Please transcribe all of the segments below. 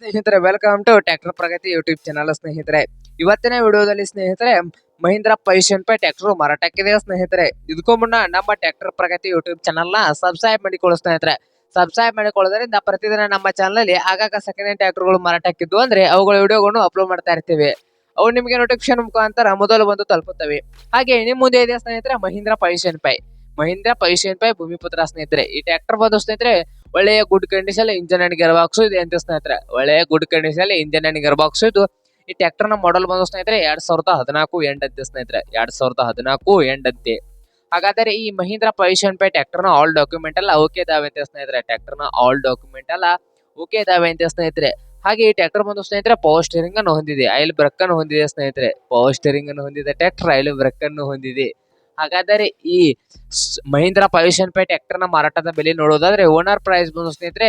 ಸ್ನೇಹಿತರೆ welcome to tractor Pragati YouTube channel ಸ್ನೇಹಿತರೆ. ಇವತ್ತಿನ ವಿಡಿಯೋದಲ್ಲಿ ಸ್ನೇಹಿತರೆ, ಮಹೀಂದ್ರ ಪೈಶನ್ ಪೈ ಟ್ರ್ಯಾಕ್ಟರ್ ಮಾರಾಟಕ್ಕಿದೆ ಸ್ನೇಹಿತರೆ? ಇದಕ್ಕೂ ಮುನ್ನ ನಮ್ಮ ಟ್ರ್ಯಾಕ್ಟರ್ ಪ್ರಗತಿ ಯೂಟ್ಯೂಬ್ ಚಾನಲ್ನ ಸಬ್ಸ್ಕ್ರೈಬ್ ಮಾಡಿಕೊಳ್ಳಿ ಸ್ನೇಹಿತರೆ. ಸಬ್ಸ್ಕ್ರೈಬ್ ಮಾಡಿಕೊಳ್ಳೋದ್ರಿಂದ ಪ್ರತಿದಿನ ನಮ್ಮ ಚಾನಲ್ ಅಲ್ಲಿ ಆಗಾಗ ಸೆಕೆಂಡ್ ಹ್ಯಾಂಡ್ ಟ್ರ್ಯಾಕ್ಟರ್ಗಳು ಮಾರಾಟಕ್ಕಿದ್ದು ಅಂದ್ರೆ ಅವುಗಳ ವಿಡಿಯೋಗಳನ್ನು ಅಪ್ಲೋಡ್ ಮಾಡ್ತಾ ಇರ್ತೀವಿ. ಅವು ನಿಮಗೆ ನೋಟಿಫಿಕೇಶನ್ ಮುಖಾಂತರ ಮೊದಲು ಬಂದು ತಲುಪುತ್ತವೆ. ಹಾಗೆ ನಿಮ್ಮ ಮುಂದೆ ಇದೆ ಸ್ನೇಹಿತರೆ? ಮಹಿಂದ್ರ ಪೈಶನ್ ಪೈ ಮಹಿಂದ್ರ ಪೈಶನ್ ಪೈ ಭೂಮಿಪುತ್ರ ಸ್ನೇಹಿತರೆ. ಈ ಟ್ರ್ಯಾಕ್ಟರ್ ಬಂದು ಸ್ನೇಹಿತರೆ ಒಳ್ಳೆಯ good condition engine and gear box ಇದೆ ಅಂತ ಸ್ನೇಹಿತರೆ. ಒಳ್ಳೆಯ good condition engine and gear box ಇದು. ಈ ಟ್ರ್ಯಾಕ್ಟರ್ನ ಮಾಡಲ್ ಬಂದು ಸ್ನೇಹಿತರೆ ಎರಡ್ ಸಾವಿರದ ಹದಿನಾಲ್ಕು ಎಂಡಂತೆ ಸ್ನೇಹಿತರೆ. ಎರಡ್ ಸಾವಿರದ ಹದಿನಾಲ್ಕು ಎಂಡಂತೆ ಹಾಗಾದರೆ ಈ ಮಹೀಂದ್ರ ಪೈಶನ್ ಪೈ ಟ್ರ್ಯಾಕ್ಟರ್ನ ಆಲ್ ಡಾಕ್ಯುಮೆಂಟ್ ಎಲ್ಲ ಓಕೆ ಇದಾವೆ ಅಂತ ಸ್ನೇಹಿತರೆ. ಟ್ರ್ಯಾಕ್ಟರ್ನ ಆಲ್ ಡಾಕ್ಯುಮೆಂಟ್ ಎಲ್ಲ ಓಕೆ ಇದಾವೆ ಅಂತ ಸ್ನೇಹಿತರೆ. ಹಾಗೆ ಈ ಟ್ರ್ಯಾಕ್ಟರ್ ಬಂದು ಸ್ನೇಹಿತರೆ ಪವರ್ ಸ್ಟೇರಿಂಗ್ ಅನ್ನು ಹೊಂದಿದೆ. ಐಲ್ ಬ್ರಕ್ ಅನ್ನು ಹೊಂದಿದೆ ಸ್ನೇಹಿತರೆ. ಪವರ್ ಸ್ಟೇರಿಂಗ್ ಅನ್ನು ಹೊಂದಿದೆ ಟ್ರ್ಯಾಕ್ಟರ್ ಆಯಿಲ್ ಬ್ರಕ್ ಅನ್ನು ಹೊಂದಿದೆ. ಹಾಗಾದರೆ ಈ ಮಹೀಂದ್ರ ಪೈಶನ್ ಪೈ ಟ್ರ್ಯಾಕ್ಟರ್ನ ಮಾರಾಟದ ಬೆಲೆ ನೋಡೋದಾದ್ರೆ ಓನರ್ ಪ್ರೈಸ್ ಬಂದು ಸ್ನೇಹಿತರೆ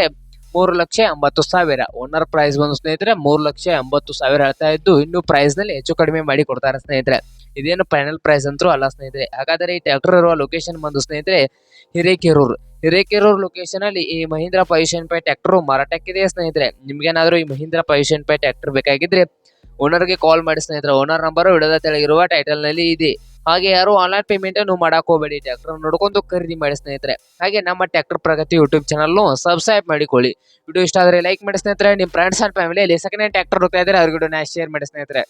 ಮೂರು ಲಕ್ಷ ಎಂಬತ್ತು ಸಾವಿರ. ಓನರ್ ಪ್ರೈಸ್ ಬಂದು ಸ್ನೇಹಿತರೆ ಮೂರು ಲಕ್ಷ ಎಂಬತ್ತು ಸಾವಿರ ಹೇಳ್ತಾ ಇದ್ದು ಇನ್ನು ಪ್ರೈಸ್ನಲ್ಲಿ ಹೆಚ್ಚು ಕಡಿಮೆ ಮಾಡಿ ಕೊಡ್ತಾರೆ ಸ್ನೇಹಿತರೆ. ಇದೇನು ಫೈನಲ್ ಪ್ರೈಸ್ ಅಂತೂ ಅಲ್ಲ ಸ್ನೇಹಿತರೆ. ಹಾಗಾದರೆ ಈ ಟ್ರ್ಯಾಕ್ಟರ್ ಇರುವ ಲೊಕೇಶನ್ ಬಂದು ಸ್ನೇಹಿತರೆ ಹಿರೇಕೆರೂರು. ಹಿರೇಕೆರೂರು ಲೊಕೇಶನ್ ಅಲ್ಲಿ ಈ ಮಹೀಂದ್ರ ಪೈಶನ್ ಪೇ ಟ್ರ್ಯಾಕ್ಟರ್ ಮಾರಾಟಕ್ಕಿದೆ ಸ್ನೇಹಿತರೆ? ನಿಮ್ಗೇನಾದ್ರೂ ಈ ಮಹೀಂದ್ರ ಪೈಶನ್ ಪೈಟ್ ಟ್ರ್ಯಾಕ್ಟರ್ ಬೇಕಾಗಿದ್ರೆ ಓನರ್ಗೆ ಕಾಲ್ ಮಾಡಿ ಸ್ನೇಹಿತರೆ. ಓನರ್ ನಂಬರ್ ವಿಡಿಯೋದ ತೆಳಗಿರುವ ಟೈಟಲ್ನಲ್ಲಿ ಇದೆ. ಹಾಗೆ ಯಾರು ಆನ್ಲೈನ್ ಪೇಮೆಂಟ್ ನೀವು ಮಾಡಕ್ ಹೋಗಬೇಡಿ. ಟ್ರ್ಯಾಕ್ಟರ್ ನೋಡ್ಕೊಂಡು ಖರೀದಿ ಮಾಡಿ ಸ್ನೇಹಿತರೆ. ಹಾಗೆ ನಮ್ಮ tractor Pragati YouTube channel subscribe ಮಾಡಿಕೊಳ್ಳಿ. ವಿಡಿಯೋ ಇಷ್ಟ ಆದ್ರೆ ಲೈಕ್ ಮಾಡಿ ಸ್ನೇಹಿತರೆ. ನಿಮ್ಮ ಫ್ರೆಂಡ್ಸ್ ಅಂಡ್ ಫ್ಯಾಮಿಲಿಯಲ್ಲಿ ಸೆಕೆಂಡ್ ಹ್ಯಾಂಡ್ ಟ್ರ್ಯಾಕ್ಟರ್ ಹೋಗ್ತಾ ಇದ್ರೆ ಅವ್ರಿಗೆ ಶೇರ್ ಮಾಡಿ ಸ್ನೇಹಿತರೆ.